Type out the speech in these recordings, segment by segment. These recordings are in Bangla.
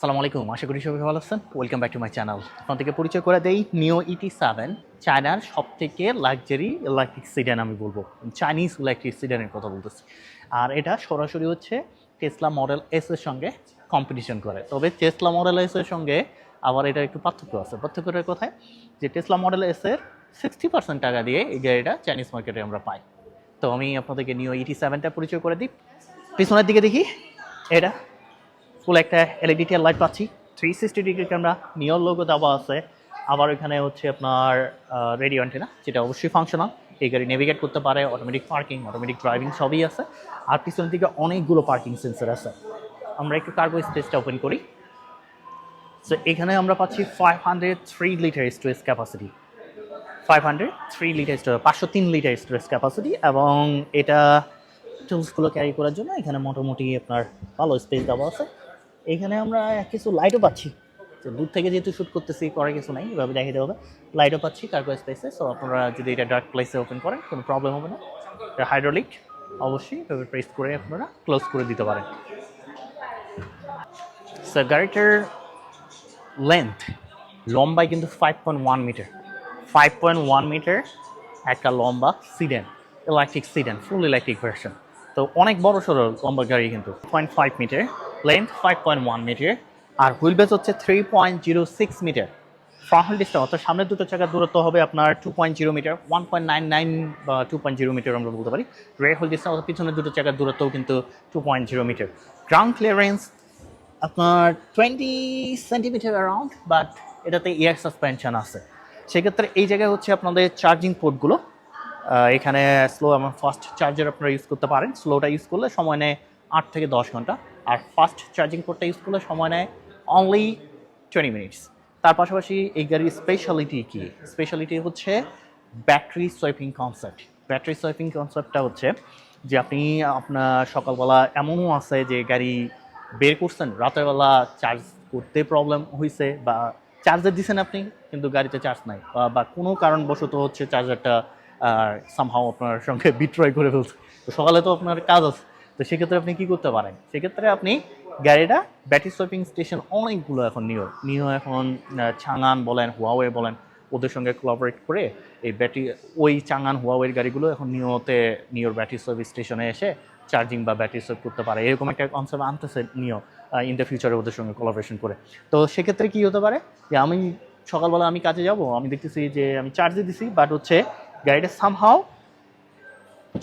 সালামু আলাইকুম, আশা করি সবাই ভালো আছেন। Welcome back to my channel আপনার থেকে পরিচয় করে দেই নিও ইটি সেভেন চায়নার সব থেকে লাক্সারি ইলেকট্রিক সিডান আমি বলব। চাইনিজ ইলেকট্রিক সিডানের কথা বলতেছি। আর এটা সরাসরি হচ্ছে টেসলা মডেল এস এর সঙ্গে কম্পিটিশন করে। তবে টেসলা মডেল এস এর সঙ্গে আবার এটা একটু পার্থক্য আছে। পার্থক্যটার কোথায়? যে টেসলা মডেল এস এর সিক্সটি পার্সেন্ট টাকা দিয়ে এই গাড়িটা চাইনিজ মার্কেটে আমরা পাই। তো আমি আপনাদেরকে নিও ইটি সেভেনটা পরিচয় করে দিই। পিছনের দিকে দেখি। এটা ফুল একটা এলইডি টিয়ার লাইট পাচ্ছি। Three sixty degree camera near logo দেওয়া আছে। আবার ওইখানে হচ্ছে আপনার রেডিও অ্যান্টেনা যেটা অবশ্যই ফাংশনাল এই গাড়ি নেভিগেট করতে পারে অটোমেটিক পার্কিং অটোমেটিক ড্রাইভিং সবই আছে। আর পিছনের দিকে অনেকগুলো পার্কিং সেন্সার আছে। আমরা একটু কার্গো স্পেসটা ওপেন করি। সো এখানে আমরা পাচ্ছি five hundred three litre storage capacity five hundred three litre storage পাঁচশো তিন লিটার স্টোরেজ ক্যাপাসিটি এবং এটা টুলসগুলো ক্যারি করার জন্য এখানে মোটামুটি আপনার ভালো স্পেস দেওয়া আছে। এখানে আমরা কিছু লাইটও পাচ্ছি। তো দূর থেকে যেহেতু শ্যুট করতেছি করে কিছু নাই, এভাবে দেওয়া হবে লাইটও পাচ্ছি কার্গো স্পেসে সো আপনারা যদি এটা ডার্ক প্লেসে ওপেন করেন, কোনো প্রবলেম হবে না। এটা হাইড্রোলিক অবশ্যই এভাবে প্রেস করে আপনারা ক্লোজ করে দিতে পারেন। স্যার গাড়িটার লেন্থ লম্বায় কিন্তু five point one metre five point one metre একটা লম্বা sedan electric sedan full electric version তো অনেক বড় সড়ো লম্বা গাড়ি কিন্তু point five metre length five point one metre আর হুইল বেস হচ্ছে three point zero six metre front wheel অর্থাৎ সামনের দুটো চাকার দূরত্ব হবে আপনার two point zero metre one point nine nine বা টু পয়েন্ট জিরো মিটার আমরা বলতে পারি। রেয়ার হুইল ডিস্টেন্স অর্থাৎ পিছনের দুটো চাকার দূরত্বও কিন্তু two point zero metre ground clearance আপনার টোয়েন্টি সেন্টিমিটার অ্যারাউন্ড বাট এটাতে এয়ার সাসপেনশন আছে। সেক্ষেত্রে এই জায়গায় হচ্ছে আপনাদের চার্জিং পোর্টগুলো এখানে স্লো এবং ফাস্ট চার্জার আপনারা ইউজ করতে পারেন। স্লোটা ইউজ করলে সময় নেয় আট থেকে দশ ঘণ্টা। আর ফাস্ট চার্জিং পোর্টটা ইউজ করলে সময় নেয় অনলি টোয়েন্টি মিনিটস তার পাশাপাশি এই গাড়ির স্পেশালিটি কী? স্পেশালিটি হচ্ছে battery swiping concept battery swiping কনসেপ্টটা হচ্ছে যে আপনি আপনার সকালবেলা এমনও আছে যে গাড়ি বের করছেন রাতেরবেলা চার্জ করতে প্রবলেম হয়েছে বা চার্জার দিছেন আপনি, কিন্তু গাড়িতে চার্জ নাই বা- বা কোনো কারণবশত হচ্ছে চার্জারটা সামহাও আপনার সঙ্গে বিট্রয় করে ফেলছে। তো সকালে তো আপনার কাজ আছে। তো সেক্ষেত্রে আপনি কি করতে পারেন? সেক্ষেত্রে আপনি গাড়িটা ব্যাটারি সোয়াপিং স্টেশন অনেকগুলো এখন নিও নিও এখন চাঙান বলেন হুয়াওয়ে বলেন, ওদের সঙ্গে কোলাবোরেট করে এই ব্যাটারি ওই চাঙান হুয়াওয়ের গাড়িগুলো এখন নিওতে নিওর ব্যাটারি সার্ভিস স্টেশনে এসে চার্জিং বা ব্যাটারি সার্ভ করতে পারে। এরকম একটা কনসেপ্ট আনতেছে নিও ইন দ্য ফিউচারে ওদের সঙ্গে কোলাবোরেশন করে। তো সেক্ষেত্রে কি হতে পারে যে আমি সকালবেলা আমি কাজে যাব, আমি দেখতেছি যে আমি চার্জে দিছি বাট হচ্ছে গাড়িটা সামহাও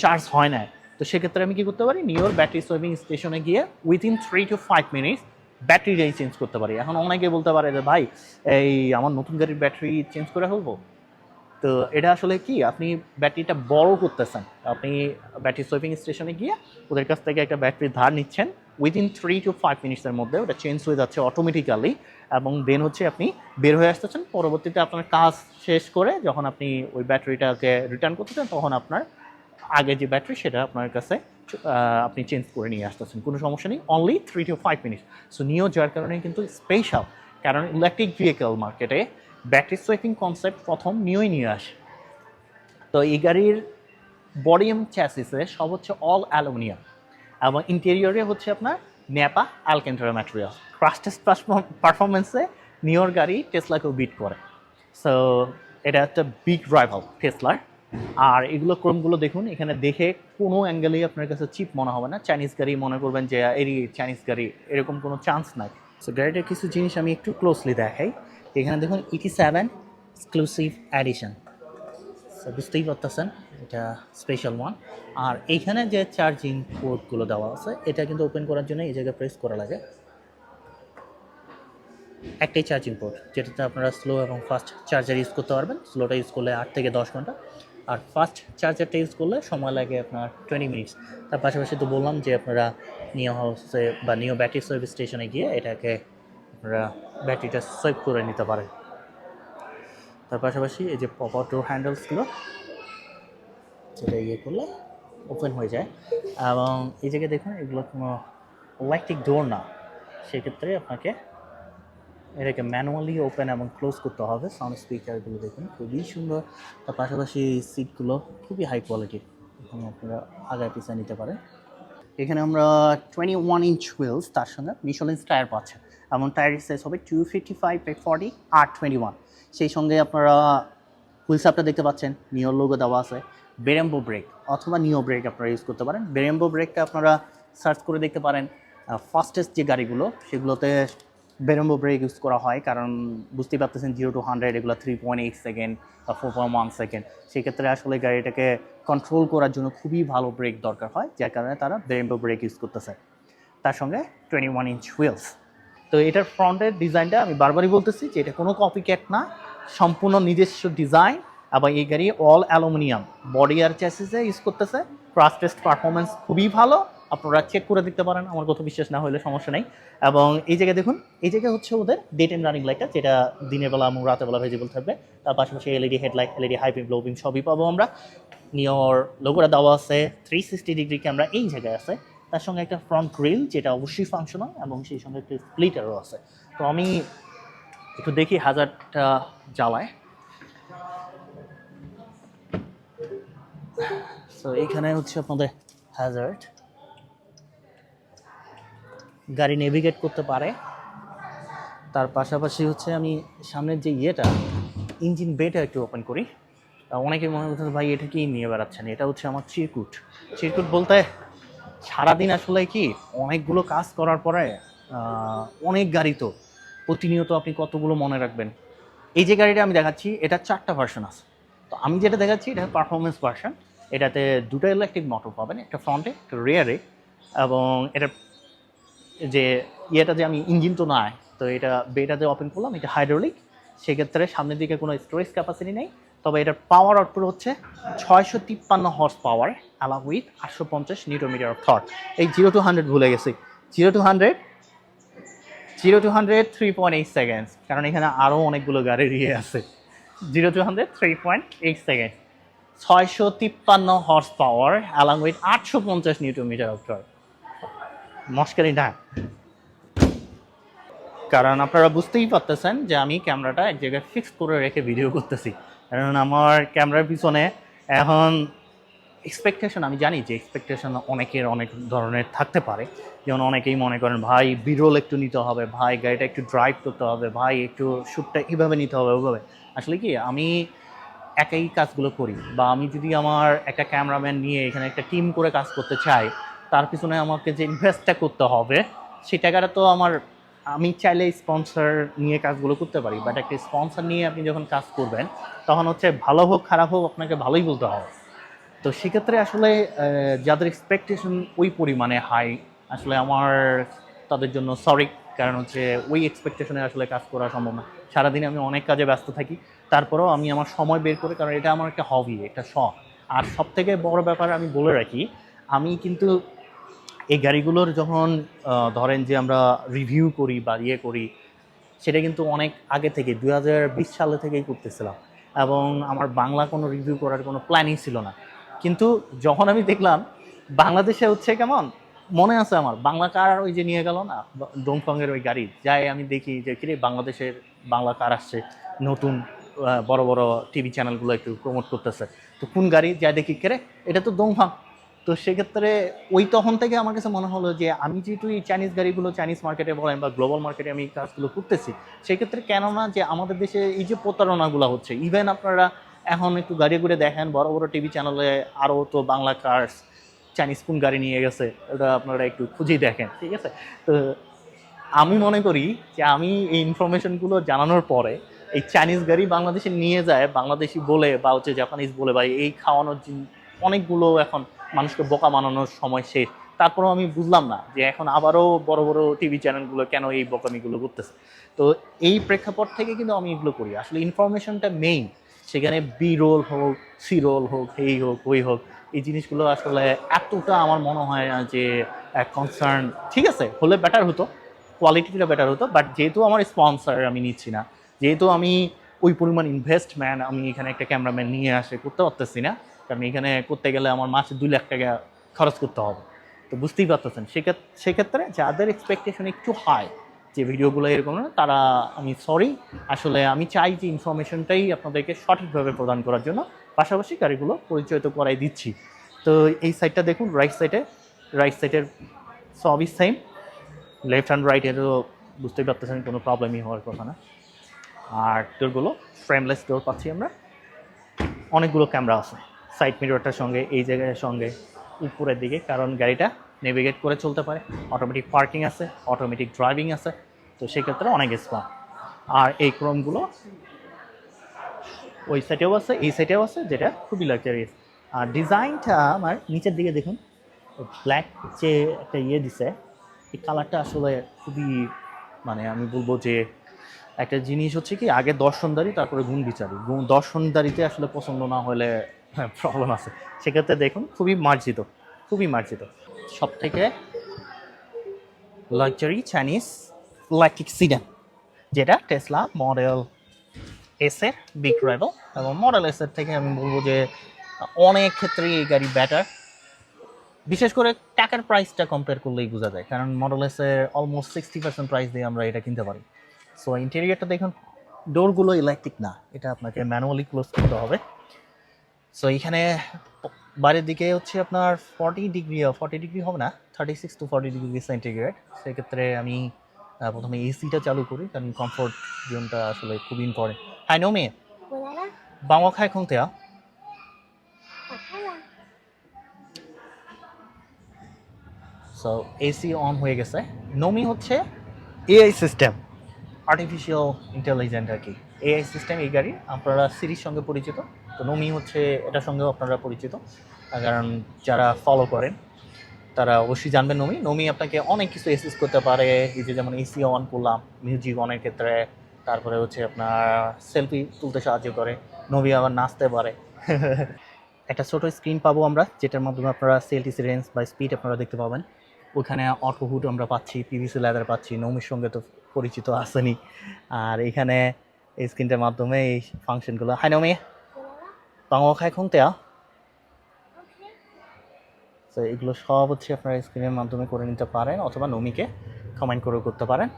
চার্জ হয় না তো সেক্ষেত্রে আমি কি করতে পারি? নিওর ব্যাটারি সার্ভিং স্টেশনে গিয়ে within three two five minutes ব্যাটারিটাই change করতে পারি। এখন অনেকে বলতে পারে যে, ভাই, এই আমার নতুন গাড়ির ব্যাটারি চেঞ্জ করে ফেলব? তো এটা আসলে কি? আপনি ব্যাটারিটা বড় করতেছেন। আপনি ব্যাটারি সুইপিং স্টেশনে গিয়ে ওদের কাছ থেকে একটা ব্যাটারি ধার নিচ্ছেন। উইদিন থ্রি টু ফাইভ মিনিটসের মধ্যে ওটা চেঞ্জ হয়ে যাচ্ছে অটোমেটিক্যালি এবং দেন হচ্ছে আপনি বের হয়ে আসতেছেন। পরবর্তীতে আপনার কাজ শেষ করে যখন আপনি ওই ব্যাটারিটাকে রিটার্ন করতেছেন, তখন আপনার আগে যে ব্যাটারি সেটা আপনার কাছে আপনি চেঞ্জ করে নিয়ে আসতেছেন। কোনো সমস্যা নেই only three two five minute so NIO যার কারণে কিন্তু স্পেশাল কারণ ইলেকট্রিক ভেহিকেল মার্কেটে ব্যাটারি সোয়েপিং কনসেপ্ট প্রথম নিয়েই নিয়ে আসে। তো এই গাড়ির বডি এবং চ্যাসিসে সব হচ্ছে অল অ্যালুমিনিয়াম এবং ইন্টেরিয়রে হচ্ছে আপনার নেপা অ্যালকেন্টারা ম্যাটেরিয়াল ক্রাস্টেস পারফরমেন্সে নিওর গাড়ি টেসলাকেও বিট করে। সো এটা একটা বিগ রাইভাল টেসলার আর এগুলো ক্রমগুলো দেখুন, এখানে দেখে কোনো অ্যাঙ্গেলেই আপনার কাছে চিপ মনে হবে না। চাইনিজ গাড়ি মনে করবেন যে এরই চাইনিজ গাড়ি এরকম কোনো চান্স নাই। সো গাড়িটার কিছু জিনিস আমি একটু ক্লোজলি দেখাই। এখানে দেখুন ET seven exclusive edition so বুঝতেই পারতেছেন, এটা স্পেশাল ওয়ান আর এইখানে যে চার্জিং পোর্টগুলো দেওয়া আছে, এটা কিন্তু ওপেন করার জন্য এই জায়গায় প্রেস করা লাগে। একটাই চার্জিং পোর্ট যেটাতে আপনারা স্লো এবং ফাস্ট চার্জার ইউজ করতে পারবেন। স্লোটা ইউজ করলে আট থেকে দশ ঘণ্টা। আর ফাস্ট চার্জারটা ইউজ করলে সময় লাগে আপনার টোয়েন্টি মিনিটস তার পাশাপাশি তো বললাম যে আপনারা নিও হাউসে বা নিও ব্যাটারি সার্ভিস স্টেশনে গিয়ে এটাকে আপনারা ব্যাটারিটা সেভ করে নিতে পারেন। তার পাশাপাশি এই যে পপ ডোর হ্যান্ডেলসগুলো যেটা ইয়ে করলে ওপেন হয়ে যায়। এবং এই জায়গায় দেখুন, এগুলো কোনো ইলেকট্রিক ডোর না। সেক্ষেত্রে আপনাকে এটাকে ম্যানুয়ালি ওপেন এবং ক্লোজ করতে হবে। সাউন্ড স্পিকারগুলো দেখুন, খুবই সুন্দর। তার পাশাপাশি সিটগুলো খুবই হাই কোয়ালিটির এখানে আপনারা আগায় পিছিয়ে নিতে পারেন। এখানে আমরা টোয়েন্টি ওয়ান ইঞ্চ হুইলস তার সঙ্গে মিশলিন্স টায়ার পাচ্ছেন। এবং টায়ারের সাইজ হবে two fifty five by forty R twenty one সেই সঙ্গে আপনারা হুইলসাপটা দেখতে পাচ্ছেন নিও লোগো দেওয়া আছে। বেরেম্বো ব্রেক অথবা নিও ব্রেক আপনারা ইউজ করতে পারেন। বেরেম্বো ব্রেকটা আপনারা সার্চ করে দেখতে পারেন। ফাস্টেস্ট যে গাড়িগুলো, সেগুলোতে বেরেম্বো ব্রেক ইউজ করা হয়, কারণ বুঝতেই পারতেছেন জিরো টু হান্ড্রেড এগুলো থ্রি পয়েন্ট এইট সেকেন্ড বা ফোর পয়েন্ট ওয়ান সেকেন্ড সেক্ষেত্রে আসলে গাড়িটাকে কন্ট্রোল করার জন্য খুবই ভালো ব্রেক দরকার হয়, যার কারণে তারা বেরেম্বো ব্রেক ইউজ করতেছে। তার সঙ্গে টোয়েন্টি ওয়ান ইঞ্চ হুইলস তো এটার ফ্রন্টের ডিজাইনটা আমি বারবারই বলতেছি যে এটা কোনো কপি ক্যাট না, সম্পূর্ণ নিজস্ব ডিজাইন আবার এই গাড়ি অল অ্যালুমিনিয়াম বডি আর চ্যাসিসে ইউজ করতেছে। ক্রাশ টেস্ট পারফরমেন্স খুবই ভালো। আপনারা চেক করে দেখতে পারেন, আমার কথা বিশ্বাস না হলে সমস্যা নেই। এবং এই জায়গায় দেখুন, এই জায়গায় হচ্ছে ওদের ডে টাইম রানিং লাইটটা যেটা দিনের বেলা এবং রাতের বেলা ভেজিবল থাকবে। তার পাশাপাশি LED headlight LED high beam low beam সবই পাবো আমরা। নিয়র লোগোটা দেওয়া আছে থ্রি সিক্সটি ডিগ্রি ক্যামেরা এই জায়গায় আছে। তার সঙ্গে একটা ফ্রন্ট গ্রিল যেটা অবশ্যই ফাংশনাল এবং সেই সঙ্গে একটা স্প্লিটারও আছে। তো আমি একটু দেখি হাজারটা জ্বালায়। তো এখানে হচ্ছে আপনাদের হ্যাজার্ড গাড়ি নেভিগেট করতে পারে। তার পাশাপাশি হচ্ছে আমি সামনের যে ইয়েটা ইঞ্জিন বেটা একটু ওপেন করি। অনেকে মনে করতেছে ভাই, এটা কি নিয়ে বেড়াচ্ছেন? এটা হচ্ছে আমার চিরকুট। চিরকুট বলতে সারাদিন আসলে কি, অনেকগুলো কাজ করার পরে অনেক গাড়ি তো, প্রতিনিয়ত আপনি কতগুলো মনে রাখবেন। এই যে গাড়িটা আমি দেখাচ্ছি, এটা চারটা ভার্সন আছে। তো আমি যেটা দেখাচ্ছি, এটা পারফরমেন্স ভার্সন এটাতে দুটো ইলেকট্রিক মোটর পাবেন, একটা ফ্রন্টে একটা রেয়ারে এবং এটা যে ইয়েটা যে আমি ইঞ্জিন তো নাই, তো এটা বেটা যে ওপেন করলাম, এটা হাইড্রোলিক সেক্ষেত্রে সামনের দিকে কোনো স্টোরেজ ক্যাপাসিটি নেই, তবে এটার পাওয়ার আউটপুট হচ্ছে ছয়শো তিপ্পান্ন হর্স পাওয়ার অ্যালাং উইথ আটশো পঞ্চাশ নিউটোমিটার অফ থট এই জিরো টু হান্ড্রেড ভুলে গেছি। Zero to hundred zero to hundred three point eight seconds কারণ এখানে আরও অনেকগুলো গাড়ির ইয়ে আছে। Zero to hundred three point eight second ছয়শো তিপ্পান্ন হর্স পাওয়ার অ্যালাং উইথ আটশো পঞ্চাশ নিউটোমিটার অফ থট মস্কারি না। কারণ আপনারা বুঝতেই পারতেছেন যে আমি ক্যামেরাটা এক জায়গায় ফিক্স করে রেখে ভিডিও করতেছি। কারণ আমার ক্যামেরার পিছনে এখন এক্সপেকটেশন আমি জানি যে এক্সপেকটেশন অনেকের অনেক ধরনের থাকতে পারে। যেমন অনেকেই মনে করেন, ভাই বিরল একটু নিতে হবে, ভাই, গাড়িটা একটু ড্রাইভ করতে হবে, ভাই, একটু শ্যুটটা এইভাবে নিতে হবে ওইভাবে আসলে কি, আমি একাই কাজগুলো করি বা আমি যদি আমার একটা ক্যামেরাম্যান নিয়ে এখানে একটা টিম করে কাজ করতে চাই তার পিছনে আমাকে যে ইনভেস্টটা করতে হবে, সেই টাকাটা তো আমার, আমি চাইলে স্পন্সর নিয়ে কাজগুলো করতে পারি বাট একটা স্পন্সর নিয়ে আপনি যখন কাজ করবেন, তখন হচ্ছে ভালো হোক, খারাপ হোক, আপনাকে ভালোই বলতে হবে। তো সেক্ষেত্রে আসলে যাদের এক্সপেকটেশন ওই পরিমাণে হাই আসলে আমার, তাদের জন্য সরি কারণ হচ্ছে ওই এক্সপেকটেশনে আসলে কাজ করা সম্ভব না। সারাদিন আমি অনেক কাজে ব্যস্ত থাকি, তারপরেও আমি আমার সময় বের করে, কারণ এটা আমার একটা হবি একটা শখ। আর সব থেকে বড় ব্যাপার আমি বলে রাখি, আমি কিন্তু এই গাড়িগুলোর যখন ধরেন যে আমরা রিভিউ করি বা ইয়ে করি, সেটা কিন্তু অনেক আগে থেকে দু হাজার বিশ সালে থেকেই করতেছিলাম। এবং আমার বাংলা কোনো রিভিউ করার কোনো প্ল্যানই ছিল না। কিন্তু যখন আমি দেখলাম, বাংলাদেশে হচ্ছে কেমন? মনে আছে আমার, বাংলা কার ওই যে নিয়ে গেল না ডোমফংয়ের ওই গাড়ি, যাই আমি দেখি যে, কিরে, বাংলাদেশের বাংলা কার আসছে, নতুন বড় বড় টিভি চ্যানেলগুলো একটু প্রমোট করতেছে। তো কোন গাড়ি যা দেখি, কেরে, এটা তো দোমফাং তো সেক্ষেত্রে ওই তখন থেকে আমার কাছে মনে হলো যে আমি যেহেতু এই চাইনিজ গাড়িগুলো চাইনিজ মার্কেটে বলেন বা গ্লোবাল মার্কেটে আমি কাজগুলো করতেছি, সেক্ষেত্রে কেন না যে আমাদের দেশে এই যে প্রতারণাগুলো হচ্ছে ইভেন আপনারা এখন একটু গাড়ি ঘুরে দেখেন, বড় বড় টিভি চ্যানেলে আরও তো বাংলা কার্স চাইনিজ কোন গাড়ি নিয়ে গেছে ওটা আপনারা একটু খুঁজেই দেখেন, ঠিক আছে? তো আমি মনে করি যে আমি এই ইনফরমেশনগুলো জানানোর পরে এই চাইনিজ গাড়ি বাংলাদেশে নিয়ে যায়, বাংলাদেশি বলে বা হচ্ছে জাপানিজ বলে বা এই খাওয়ানোর অনেকগুলো এখন মানুষকে বোকা মানানোর সময় শেষ। তারপরেও আমি বুঝলাম না যে এখন আবারও বড় বড় টিভি চ্যানেলগুলো কেন এই বোকামিগুলো করতেছে। তো এই প্রেক্ষাপট থেকে কিন্তু আমি এগুলো করি। আসলে ইনফরমেশনটা মেইন সেখানে বি রোল হোক সি রোল হোক, এই হোক, ওই হোক, এই জিনিসগুলো আসলে এতটা আমার মনে হয় না যে কনসার্ন ঠিক আছে, হলে বেটার হতো কোয়ালিটিটা বেটার হতো বাট যেহেতু আমার স্পন্সর আমি নিচ্ছি না, যেহেতু আমি ওই পরিমাণ ইনভেস্টম্যান আমি এখানে একটা ক্যামেরাম্যান নিয়ে আসে, করতে পারতেছি না কারণ এখানে করতে গেলে আমার মাসে দুই লাখ টাকা খরচ করতে হবে। তো বুঝতেই পারতেছেন সেক্ষেত্রে যাদের এক্সপেকটেশন একটু হাই যে ভিডিওগুলো এরকম না, তারা, আমি সরি আসলে আমি চাই যে ইনফরমেশনটাই আপনাদেরকে সঠিকভাবে প্রদান করার জন্য, পাশাপাশি গাড়িগুলো পরিচয় তো করাই দিচ্ছি। তো এই সাইডটা দেখুন রাইট সাইডে রাইট সাইডের সবই সেম লেফট হ্যান্ড রাইটেরও বুঝতেই পারতেছেন, কোনো প্রবলেমই হওয়ার কথা না। আর ডোরগুলো ফ্রেমলেস ডোর পাচ্ছি আমরা, অনেকগুলো ক্যামেরা আছে। সাইড মিররটার সঙ্গে, এই জায়গার সঙ্গে উপরের দিকে, কারণ গাড়িটা নেভিগেট করে চলতে পারে। অটোমেটিক পার্কিং আছে অটোমেটিক ড্রাইভিং আছে, তো সেক্ষেত্রে অনেক স্মার্ট আর এই ক্রমগুলো ওই সাইডেও আছে, এই সাইডেও আছে, যেটা খুবই লাক্সারিয়াস আর ডিজাইনটা আমার নিচের দিকে দেখুন ব্ল্যাক যে একটা ইয়ে দিছে, এই কালারটা আসলে খুবই মানে আমি বলব যে একটা জিনিস হচ্ছে কি, আগে দর্শনদারি তারপরে গুণ বিচারি। গুণ দর্শনদারিতে আসলে পছন্দ না হলে প্রবলেম আছে। সেক্ষেত্রে দেখুন, খুবই মার্জিত খুবই মার্জিত। সব থেকে লাক্সারি চাইনিজ ইলেকট্রিক সিডান যেটা টেসলা মডেল এসের বিগ রাইভাল এবং মডেল এসের থেকে আমি বলব যে অনেক ক্ষেত্রেই এই গাড়ি ব্যাটার বিশেষ করে টাকার প্রাইসটা কম্পেয়ার করলেই বোঝা যায়, কারণ মডেল এসের অলমোস্ট সিক্সটি পার্সেন্ট প্রাইস দিয়ে আমরা এটা কিনতে পারি। সো ইন্টেরিয়রটা দেখুন ডোরগুলো ইলেকট্রিক না, এটা আপনাকে ম্যানুয়ালি ক্লোজ করতে হবে। সো এখানে বাইরের দিকে হচ্ছে আপনার ফর্টি ডিগ্রি ফর্টি ডিগ্রি হবে না thirty six to forty degree centigrade সেক্ষেত্রে আমি প্রথমে এসিটা চালু করি কারণ কমফোর্ট জোনটা আসলে খুব ইম্পর্টেন্ট হ্যাঁ নো মেয়ে বাংলা খায় খুঁতে তে সো এসি অন হয়ে গেছে। নোমি হচ্ছে এআই সিস্টেম আর্টিফিশিয়াল ইন্টেলিজেন্ট আর কি। এআই সিস্টেম এই গাড়ি আপনারা সিরিজ সঙ্গে পরিচিত। তো নোমি হচ্ছে এটার সঙ্গেও আপনারা পরিচিত, কারণ যারা ফলো করেন, তারা অবশ্যই জানবেন নমি। নমি আপনাকে অনেক কিছু অ্যাসিস্ট করতে পারে, এই যে যেমন এসি অন করলাম মিউজিক অনের ক্ষেত্রে, তারপরে হচ্ছে আপনার সেলফি তুলতে সাহায্য করে নবী আবার নাচতে পারে। একটা ছোটো স্ক্রিন পাবো আমরা, যেটার মাধ্যমে আপনারা সেলটিসি রেঞ্জ বা স্পিড আপনারা দেখতে পাবেন। ওখানে অটো হুড আমরা পাচ্ছি পিভিসি লেদার পাচ্ছি, নমির সঙ্গে তো পরিচিত আসেনি আর এখানে এই স্ক্রিনটার মাধ্যমে এই ফাংশনগুলো হাই নমি। তখন খাই খুন তেয়া তো এগুলো সব হচ্ছে আপনারা স্ক্রিনের মাধ্যমে করে নিতে পারেন অথবা নমিকে কমেন্ট করে করতে পারেন।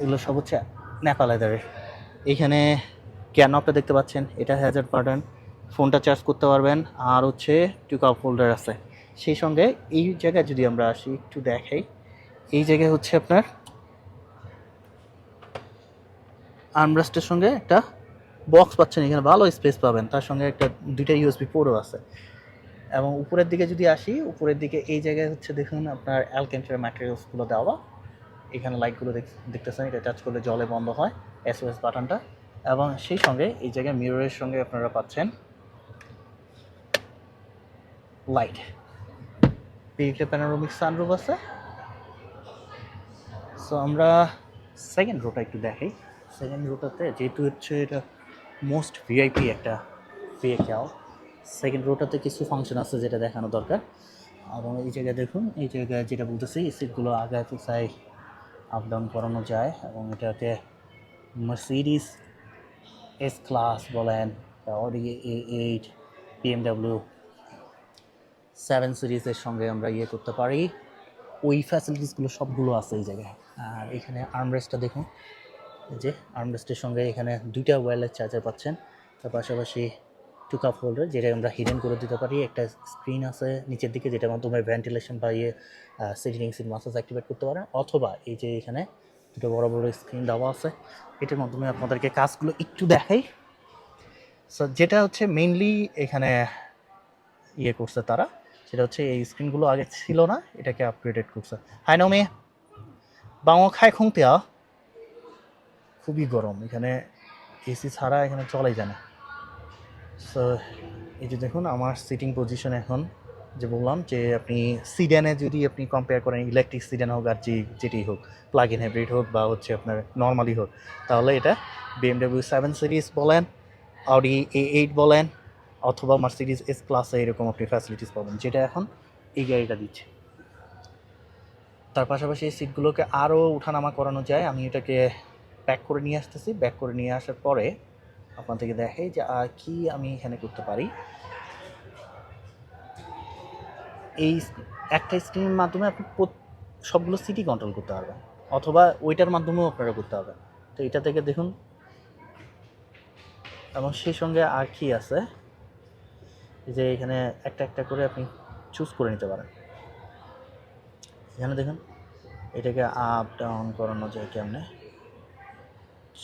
এগুলো সব হচ্ছে নেপাল এদারের কেন ক্যানপটা দেখতে পাচ্ছেন? এটা হ্যাজার পার্টন ফোনটা চার্জ করতে পারবেন। আর হচ্ছে টু কাপ হোল্ডার আছে। সেই সঙ্গে এই জায়গায় যদি আমরা আসি একটু দেখাই। এই জায়গায় হচ্ছে আপনার আর্মরাস্টের সঙ্গে একটা বক্স পাচ্ছেন, এখানে ভালো স্পেস পাবেন। তার সঙ্গে একটা, দুইটা ইউএসবি পোর্টও আছে। এবং উপরের দিকে যদি আসি, উপরের দিকে এই জায়গায় হচ্ছে দেখুন আপনার অ্যালকেন্টার ম্যাটেরিয়ালসগুলো দেওয়া। এখানে লাইটগুলো দেখতেছেন, এটা টাচ করলে জলে বন্ধ হয় এসওএস বাটনটা এবং সেই সঙ্গে এই জায়গায় মিররের সঙ্গে আপনারা পাচ্ছেন লাইট পিকলে প্যানোরামিক সানরুফ আছে। সো আমরা সেকেন্ড রোটা একটু দেখাই। সেকেন্ড রোটাতে যেহেতু হচ্ছে এটা মোস্ট ভিআইপি একটা ভেহিকেল সেকেন্ড রোটাতে কিছু ফাংশন আছে যেটা দেখানো দরকার। এবং এই জায়গায় দেখুন, এই জায়গায় যেটা বলতেছি সিটগুলো আগে পিছায় আপ ডাউন করানো যায় এবং এটাকে মার্সিডিস এস ক্লাস বলেন Audi A eight BMW seven সিরিজের সঙ্গে আমরা ইয়ে করতে পারি। ওই ফ্যাসিলিটিসগুলো সবগুলো আছে এই জায়গায়। আর এখানে আর্মরেস্টটা দেখুন যে আর্মরেস্টের সঙ্গে এখানে দুইটা ওয়্যারলেস চার্জার পাচ্ছেন। তার পাশাপাশি টু কাপ হোল্ডার যেটা আমরা হিডেন করে দিতে পারি। একটা স্ক্রিন আছে নিচের দিকে, যেটার মাধ্যমে ভেন্টিলেশন বা ইয়ে সিটিং সিট মাসাজ অ্যাক্টিভেট করতে পারেন। অথবা এই যে এখানে দুটো বড় বড় স্ক্রিন দেওয়া আছে, এটার মাধ্যমে আপনাদেরকে কাজগুলো একটু দেখাই। সো যেটা হচ্ছে মেইনলি এখানে ইয়ে করছে তারা, সেটা হচ্ছে এই স্ক্রিনগুলো আগে ছিল না, এটাকে আপগ্রেডেড করছে। হাই নমে বাংলা খায় খুঁতিয়া খুবই গরম। এখানে এসি ছাড়া এখানে চলাই যায় না। সো এই যে দেখুন, আমার সিটিং পজিশন এখন যে বললাম যে আপনি সিডানে যদি আপনি কম্পেয়ার করেন ইলেকট্রিক সিডান হোক আর যে যেটি হোক প্লাগ ইন হাইব্রিড হোক বা হচ্ছে আপনার নর্মালি হোক, তাহলে এটা বিএমডাব্লিউ সেভেন সিরিজ বলেন আউডি এ এইট বলেন অথবা মার্সিডিজ এস ক্লাসে এরকম আপনি ফ্যাসিলিটিস পাবেন, যেটা এখন এই গাড়িটা দিচ্ছে। তার পাশাপাশি এই সিটগুলোকে আরও উঠানামা করানো যায়। আমি এটাকে প্যাক করে নিয়ে আসতেছি। ব্যাক করে নিয়ে আসার পরে আপনাদেরকে দেখাই যে আর কি আমি এখানে করতে পারি। এই একটা স্ক্রিনের মাধ্যমে আপনি সবগুলো সিটি কন্ট্রোল করতে পারবেন। অথবা ওইটার মাধ্যমেও আপনারা করতে পারবেন। তো এটা থেকে দেখুন। এবং সেই সঙ্গে আর কি আছে? যে এখানে একটা একটা করে আপনি চুজ করে নিতে পারেন। এখানে দেখুন। এটাকে আপ ডাউন করানো যায় কেমনে?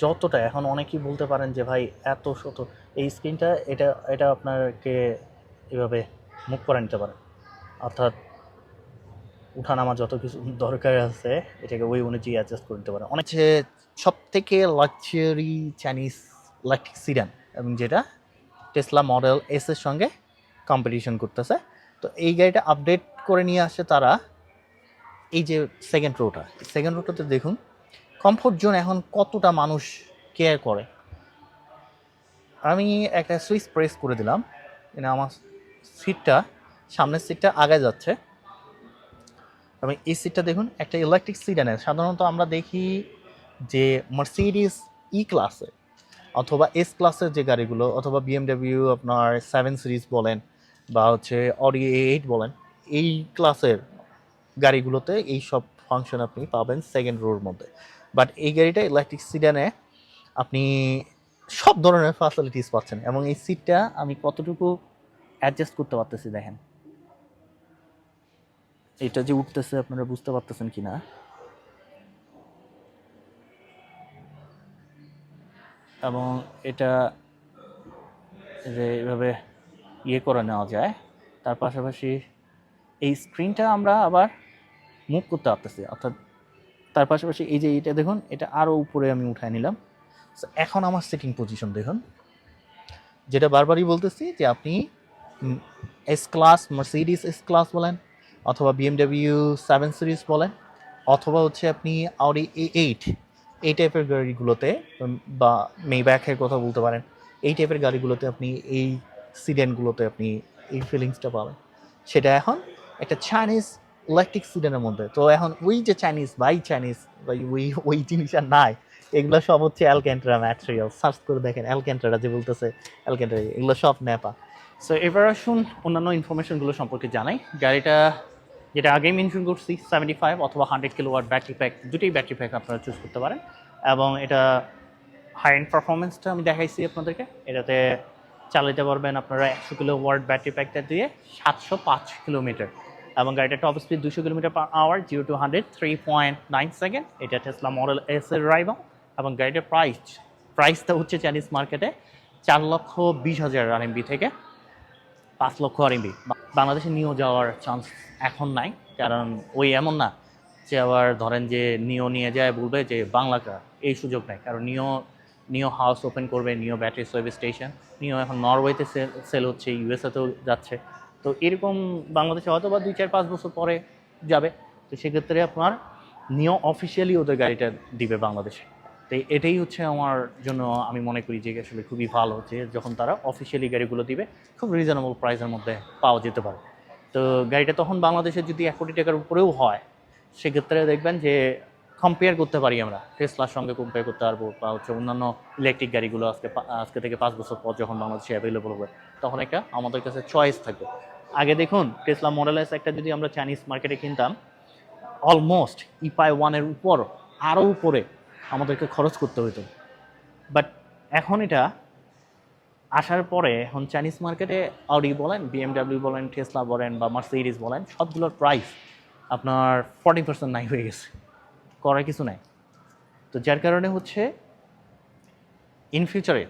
যতটা, এখন অনেকেই বলতে পারেন যে, ভাই, এত শত। এই স্ক্রিনটা, এটা এটা আপনাকে এভাবে মুখ করে নিতে পারে। অর্থাৎ উঠানামা যত কিছু দরকার আছে, এটাকে ওই অনুযায়ী অ্যাডজাস্ট করে নিতে পারে। অনেক সব থেকে লাক্সারি চাইনিজ ইলেকট্রিক সিডান এবং যেটা টেসলা মডেল এস এর সঙ্গে কম্পিটিশন করতেছে। তো এই গাড়িটা আপডেট করে নিয়ে আসে তারা, এই যে সেকেন্ড রোটা সেকেন্ড রোটাতে দেখুন কমফোর্ট জোন এখন কতটা মানুষ কেয়ার করে? আমি একটা সুইচ প্রেস করে দিলাম। মানে আমার সিটটা সামনের সিটটা আগে যাচ্ছে। এবং এই সিটটা দেখুন, একটা ইলেকট্রিক সিডানের সাধারণত আমরা দেখি যে মার্সিডিস ই ক্লাসে অথবা এস ক্লাসের যে গাড়িগুলো, অথবা বিএমডাব্লিউ আপনার সেভেন সিরিজ বলেন বা হচ্ছে অডি এইট বলেন, এই ক্লাসের গাড়িগুলোতে এই সব ফাংশন আপনি পাবেন সেকেন্ড রোর মধ্যে। বাট এই গাড়িটা ইলেকট্রিক সিডানে আপনি সব ধরনের ফ্যাসিলিটিস পাচ্ছেন এবং এই সিটটা আমি কতটুকু অ্যাডজাস্ট করতে পারতেছি দেখেন। এটা যে উঠতেছে আপনারা বুঝতে পারতেছেন কি না এবং এটা যে এভাবে ইয়ে করে নেওয়া যায়, তার পাশাপাশি এই স্ক্রিনটা আমরা আবার মুভ করতে পারতেছি। অর্থাৎ তার পাশাপাশি এই যে এটা দেখুন, এটা আরও উপরে আমি উঠায় নিলাম। এখন আমার সিটিং পজিশন দেখুন। যেটা বারবারই বলতেছি যে আপনি S class Mercedes S class বলেন, অথবা বিএমডাব্লিউ সেভেন সিরিজ বলেন, অথবা হচ্ছে আপনি আউডি এ এইট এই টাইপের গাড়িগুলোতে বা মেব্যাকের কথা বলতে পারেন, এই টাইপের গাড়িগুলোতে আপনি এই সিডেনগুলোতে আপনি এই ফিলিংসটা পাবেন। সেটা এখন একটা চাইনিজ ইলেকট্রিক সিডেনের মধ্যে। তো এখন ওই যে চাইনিজ বাই চাইনিজ বা ওই ওই জিনিস আর নাই। এগুলো সব হচ্ছে অ্যালক্যান্ট্রা ম্যাটেরিয়াল সার্চ করে দেখেন অ্যালক্যান্ট্রাটা যে বলতেছে অ্যালক্যান্ট্রা এগুলো সব নেপা। সো এবার আসুন অন্যান্য ইনফরমেশনগুলো সম্পর্কে জানাই। গাড়িটা যেটা আগেই মেনশন করছি সেভেন্টি ফাইভ অথবা hundred kilowatt battery pack দুটোই ব্যাটারি প্যাক আপনারা চুজ করতে পারেন। এবং এটা হাই এন্ড পারফরমেন্সটা আমি দেখাইছি আপনাদেরকে। এটাতে চালাতে পারবেন আপনারা একশো কিলো ওয়াট ব্যাটারি প্যাকটা দিয়ে সাতশো পাঁচ কিলোমিটার এবং গাড়িটা টপ স্পিড দুশো kilometre per hour zero to hundred three point nine second এটা টেসলা মডেল এস এর রাইভাল এবং গাড়িটার প্রাইস প্রাইসটা হচ্ছে চাইনিজ মার্কেটে চার লক্ষ বিশ হাজার আরএমবি থেকে পাঁচ লক্ষ আরএমবি বাংলাদেশে নিয়েও যাওয়ার চান্স এখন নাই, কারণ ওই এমন না যে আবার ধরেন যে নিও নিয়ে যায়, বলবে যে বাংলা কার এই সুযোগ নাই। কারণ নিও নিও হাউস ওপেন করবে নিও ব্যাটারি সার্ভিস স্টেশন নিও এখন নরওয়েতে সেল সেল হচ্ছে ইউএসএতেও যাচ্ছে। তো এরকম বাংলাদেশে হয়তো বা দুই চার পাঁচ বছর পরে যাবে। তো সেক্ষেত্রে আপনার নিও অফিসিয়ালি ওদের গাড়িটা দিবে বাংলাদেশে। তো এটাই হচ্ছে আমার জন্য আমি মনে করি যে আসলে খুবই ভালো হচ্ছে যখন তারা অফিসিয়ালি গাড়িগুলো দিবে, খুব রিজনেবল প্রাইসের মধ্যে পাওয়া যেতে পারে। তো গাড়িটা তখন বাংলাদেশে যদি এক কোটি টাকার উপরেও হয়, সেক্ষেত্রে দেখবেন যে কম্পেয়ার করতে পারি আমরা। টেসলার সঙ্গে কম্পেয়ার করতে পারব বা হচ্ছে অন্যান্য ইলেকট্রিক গাড়িগুলো আজকে আজকে থেকে পাঁচ বছর পর যখন বাংলাদেশে অ্যাভেলেবল হবে, তখন একটা আমাদের কাছে চয়েস থাকবে। আগে দেখুন টেসলা মডেল এস একটা যদি আমরা চাইনিজ মার্কেটে কিনতাম অলমোস্ট ইপাই ওয়ানের উপর আরও উপরে আমাদেরকে খরচ করতে হতো বাট এখন এটা আসার পরে, এখন চাইনিজ মার্কেটে অডি বলেন বিএমডাব্লিউ বলেন টেসলা বলেন বা মার্সিডিস বলেন, সবগুলোর প্রাইস আপনার ফর্টি পার্সেন্ট নাই হয়ে গেছে। করার কিছু নাই। তো যার কারণে হচ্ছে ইন ফিউচারে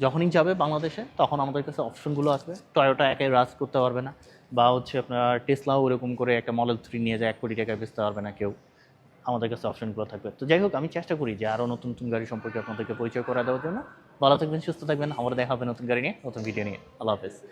যখনই যাবে বাংলাদেশে, তখন আমাদের কাছে অপশনগুলো আসবে। টয়োটা একাই রাজ করতে পারবে না। বা হচ্ছে আপনার টেসলাও ওরকম করে একটা মডেল থ্রি নিয়ে যায়, এক কোটি টাকায় বেচতে পারবে না কেউ। আমাদের কাছে অপশনগুলো থাকবে। তো যাই হোক, আমি চেষ্টা করি যে আরও নতুন নতুন গাড়ি সম্পর্কে আপনাদেরকে পরিচয় করা দেওয়ার জন্য। ভালো থাকবেন, সুস্থ থাকবেন। আমরা দেখা হবে নতুন গাড়ি নিয়ে, নতুন ভিডিও নিয়ে। আল্লাহ হাফেজ।